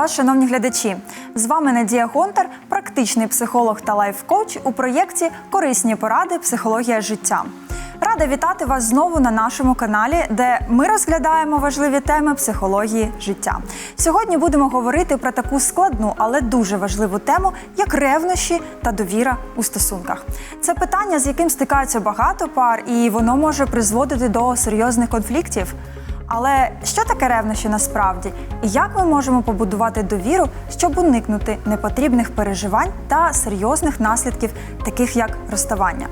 вас, шановні глядачі! З вами Надія Гонтар, практичний психолог та лайф-коуч у проєкті Корисні поради Психологія життя. Рада вітати вас знову на нашому каналі, де ми розглядаємо важливі теми психології життя. Сьогодні будемо говорити про таку складну, але дуже важливу тему, як ревнощі та довіра у стосунках. Це питання, з яким стикаються багато пар, і воно може призводити до серйозних конфліктів. Але що таке ревнощі насправді? І як ми можемо побудувати довіру, щоб уникнути непотрібних переживань та серйозних наслідків, таких як розставання?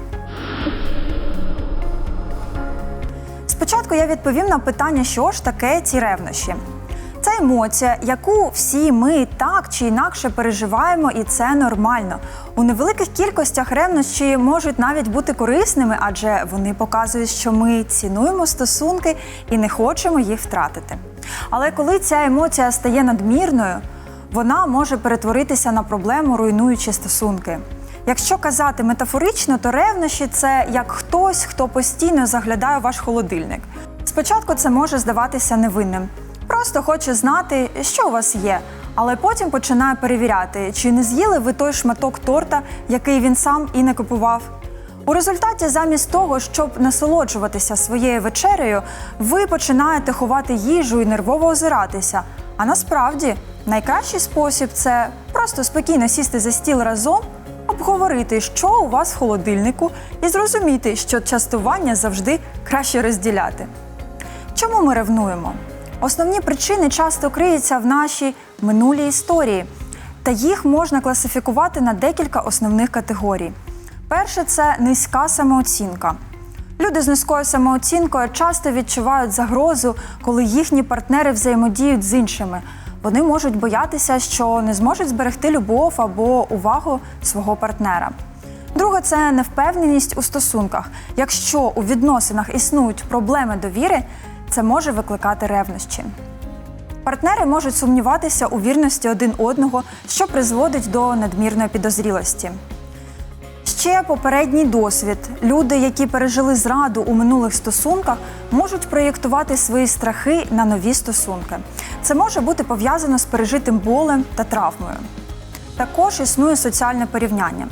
Спочатку я відповім на питання, що ж таке ці ревнощі. Це емоція, яку всі ми так чи інакше переживаємо, і це нормально. У невеликих кількостях ревнощі можуть навіть бути корисними, адже вони показують, що ми цінуємо стосунки і не хочемо їх втратити. Але коли ця емоція стає надмірною, вона може перетворитися на проблему, руйнуючи стосунки. Якщо казати метафорично, то ревнощі це як хтось, хто постійно заглядає у ваш холодильник. Спочатку це може здаватися невинним. Просто хоче знати, що у вас є, але потім починає перевіряти, чи не з'їли ви той шматок торта, який він сам і не купував. У результаті, замість того, щоб насолоджуватися своєю вечерею, ви починаєте ховати їжу і нервово озиратися. А насправді найкращий спосіб це просто спокійно сісти за стіл разом, обговорити, що у вас в холодильнику, і зрозуміти, що частування завжди краще розділяти. Чому ми ревнуємо? Основні причини часто криються в нашій минулій історії, та їх можна класифікувати на декілька основних категорій. Перше це низька самооцінка. Люди з низькою самооцінкою часто відчувають загрозу, коли їхні партнери взаємодіють з іншими. Вони можуть боятися, що не зможуть зберегти любов або увагу свого партнера. Друге це невпевненість у стосунках. Якщо у відносинах існують проблеми довіри, це може викликати ревнощі. Партнери можуть сумніватися у вірності один одного, що призводить до надмірної підозрілості. Ще попередній досвід. Люди, які пережили зраду у минулих стосунках, можуть проєктувати свої страхи на нові стосунки. Це може бути пов'язано з пережитим болем та травмою. Також існує соціальне порівняння.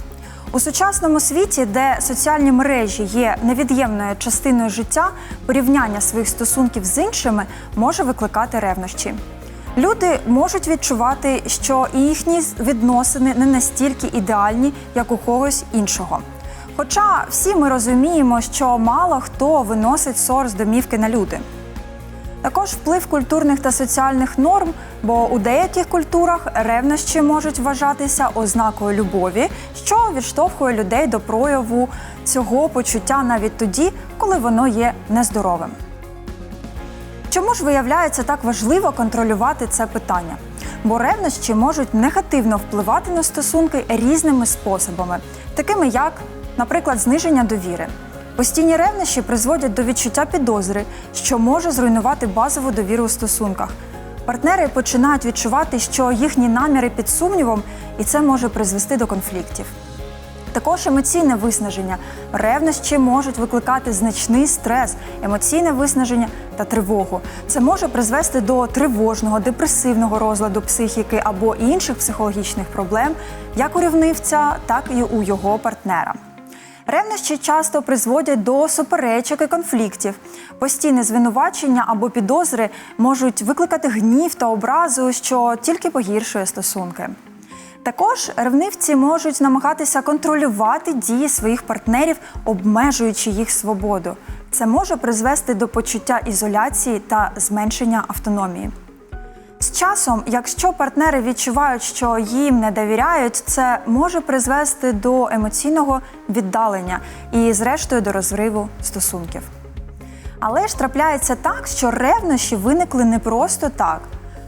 У сучасному світі, де соціальні мережі є невід'ємною частиною життя, порівняння своїх стосунків з іншими може викликати ревнощі. Люди можуть відчувати, що їхні відносини не настільки ідеальні, як у когось іншого. Хоча всі ми розуміємо, що мало хто виносить ссор з домівки на люди. Також вплив культурних та соціальних норм, бо у деяких культурах ревнощі можуть вважатися ознакою любові, що відштовхує людей до прояву цього почуття навіть тоді, коли воно є нездоровим. Чому ж виявляється так важливо контролювати це питання? Бо ревнощі можуть негативно впливати на стосунки різними способами, такими як, наприклад, зниження довіри. Постійні ревнощі призводять до відчуття підозри, що може зруйнувати базову довіру у стосунках. Партнери починають відчувати, що їхні наміри під сумнівом, і це може призвести до конфліктів. Також емоційне виснаження. Ревнощі можуть викликати значний стрес, емоційне виснаження та тривогу. Це може призвести до тривожного, депресивного розладу психіки або інших психологічних проблем, як у рівнивця, так і у його партнера. Ревнощі часто призводять до суперечок і конфліктів. Постійне звинувачення або підозри можуть викликати гнів та образу, що тільки погіршує стосунки. Також ревнивці можуть намагатися контролювати дії своїх партнерів, обмежуючи їх свободу. Це може призвести до почуття ізоляції та зменшення автономії. З часом, якщо партнери відчувають, що їм не довіряють, це може призвести до емоційного віддалення і, зрештою, до розриву стосунків. Але ж трапляється так, що ревнощі виникли не просто так.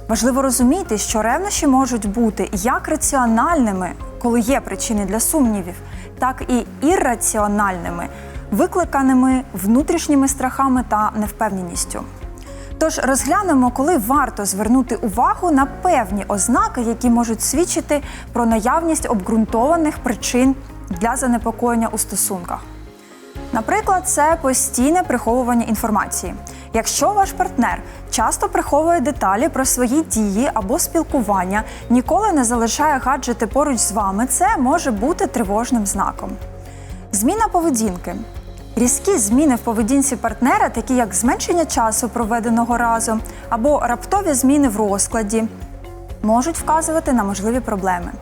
Важливо розуміти, що ревнощі можуть бути як раціональними, коли є причини для сумнівів, так і ірраціональними, викликаними внутрішніми страхами та невпевненістю. Тож розглянемо, коли варто звернути увагу на певні ознаки, які можуть свідчити про наявність обґрунтованих причин для занепокоєння у стосунках. Наприклад, це постійне приховування інформації. Якщо ваш партнер часто приховує деталі про свої дії або спілкування, ніколи не залишає гаджети поруч з вами, це може бути тривожним знаком. Зміна поведінки. Різкі зміни в поведінці партнера, такі як зменшення часу, проведеного разом, або раптові зміни в розкладі, можуть вказувати на можливі проблеми.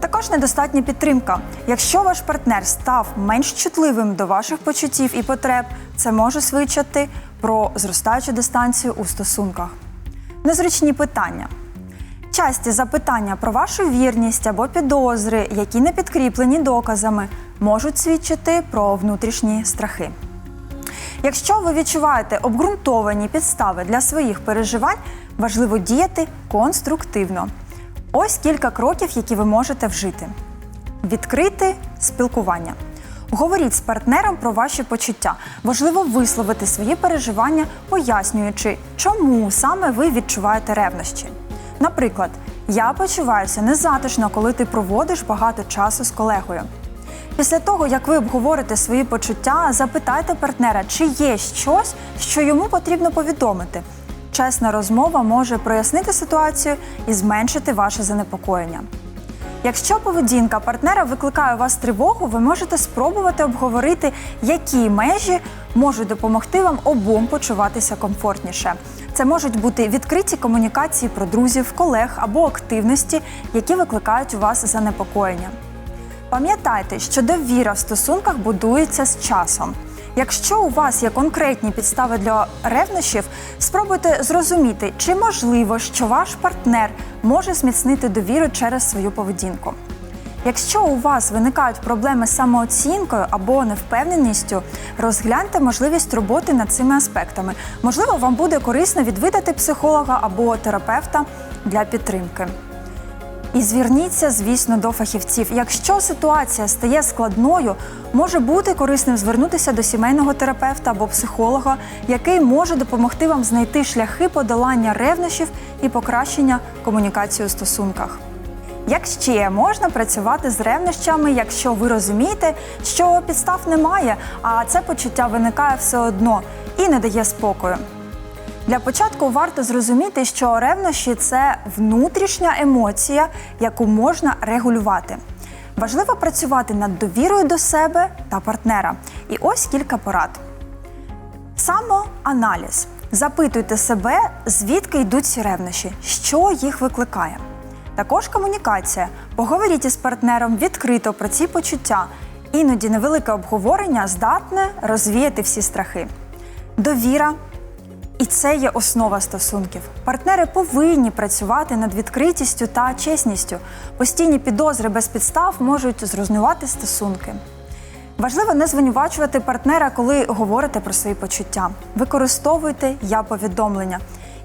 Також недостатня підтримка. Якщо ваш партнер став менш чутливим до ваших почуттів і потреб, це може свідчити про зростаючу дистанцію у стосунках. Незручні питання. Часті запитання про вашу вірність або підозри, які не підкріплені доказами, можуть свідчити про внутрішні страхи. Якщо ви відчуваєте обґрунтовані підстави для своїх переживань, важливо діяти конструктивно. Ось кілька кроків, які ви можете вжити: відкрити спілкування. Говоріть з партнером про ваші почуття. Важливо висловити свої переживання, пояснюючи, чому саме ви відчуваєте ревнощі. Наприклад, я почуваюся незатишно, коли ти проводиш багато часу з колегою. Після того, як ви обговорите свої почуття, запитайте партнера, чи є щось, що йому потрібно повідомити. Чесна розмова може прояснити ситуацію і зменшити ваше занепокоєння. Якщо поведінка партнера викликає у вас тривогу, ви можете спробувати обговорити, які межі можуть допомогти вам обом почуватися комфортніше. Це можуть бути відкриті комунікації про друзів, колег або активності, які викликають у вас занепокоєння. Пам'ятайте, що довіра в стосунках будується з часом. Якщо у вас є конкретні підстави для ревнощів, спробуйте зрозуміти, чи можливо, що ваш партнер може зміцнити довіру через свою поведінку. Якщо у вас виникають проблеми з самооцінкою або невпевненістю, розгляньте можливість роботи над цими аспектами. Можливо, вам буде корисно відвідати психолога або терапевта для підтримки. І зверніться, звісно, до фахівців. Якщо ситуація стає складною, може бути корисним звернутися до сімейного терапевта або психолога, який може допомогти вам знайти шляхи подолання ревнощів і покращення комунікації у стосунках. Як ще можна працювати з ревнощами, якщо ви розумієте, що підстав немає, а це почуття виникає все одно і не дає спокою? Для початку варто зрозуміти, що ревнощі це внутрішня емоція, яку можна регулювати. Важливо працювати над довірою до себе та партнера. І ось кілька порад. Самоаналіз. Запитуйте себе, звідки йдуть ці ревнощі, що їх викликає. Також комунікація. Поговоріть із партнером відкрито про ці почуття. Іноді невелике обговорення здатне розвіяти всі страхи. Довіра. І це є основа стосунків. Партнери повинні працювати над відкритістю та чесністю. Постійні підозри без підстав можуть зруйнувати стосунки. Важливо не звинувачувати партнера, коли говорите про свої почуття. Використовуйте я повідомлення.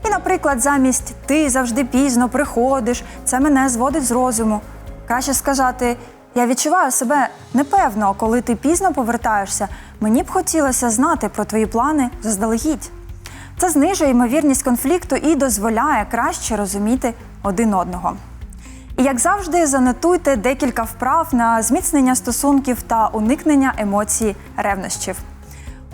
І, наприклад, замість ти завжди пізно приходиш, це мене зводить з розуму. Краще сказати, я відчуваю себе непевно, коли ти пізно повертаєшся. Мені б хотілося знати про твої плани заздалегідь. Це знижує ймовірність конфлікту і дозволяє краще розуміти один одного. І як завжди, занотуйте декілька вправ на зміцнення стосунків та уникнення емоцій ревнощів.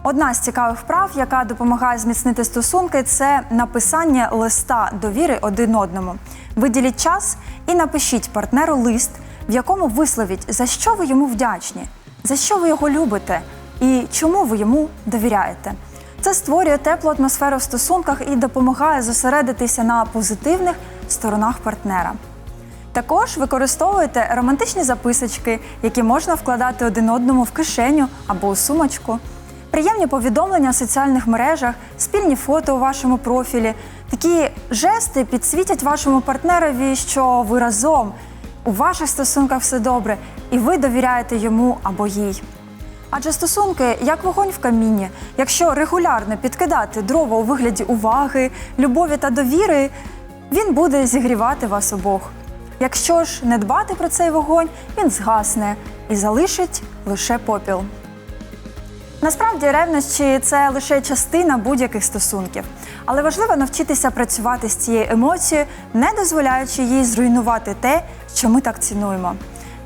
Одна з цікавих вправ, яка допомагає зміцнити стосунки, це написання листа довіри один одному. Виділіть час і напишіть партнеру лист, в якому висловіть, за що ви йому вдячні, за що ви його любите і чому ви йому довіряєте. Це створює теплу атмосферу в стосунках і допомагає зосередитися на позитивних сторонах партнера. Також використовуйте романтичні записочки, які можна вкладати один одному в кишеню або у сумочку. Приємні повідомлення в соціальних мережах, спільні фото у вашому профілі. Такі жести підсвітять вашому партнерові, що ви разом, у ваших стосунках все добре, і ви довіряєте йому або їй. Адже стосунки як вогонь в камінні. Якщо регулярно підкидати дрова у вигляді уваги, любові та довіри, він буде зігрівати вас обох. Якщо ж не дбати про цей вогонь, він згасне і залишить лише попіл. Насправді ревнощі це лише частина будь-яких стосунків, але важливо навчитися працювати з цією емоцією, не дозволяючи їй зруйнувати те, що ми так цінуємо.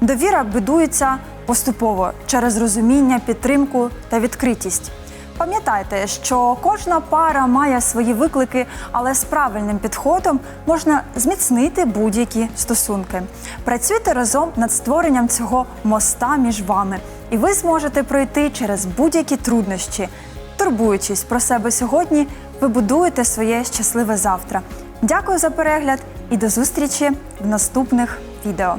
Довіра будується поступово через розуміння, підтримку та відкритість. Пам'ятайте, що кожна пара має свої виклики, але з правильним підходом можна зміцнити будь-які стосунки. Працюйте разом над створенням цього моста між вами, і ви зможете пройти через будь-які труднощі. Турбуючись про себе сьогодні, ви будуєте своє щасливе завтра. Дякую за перегляд і до зустрічі в наступних відео.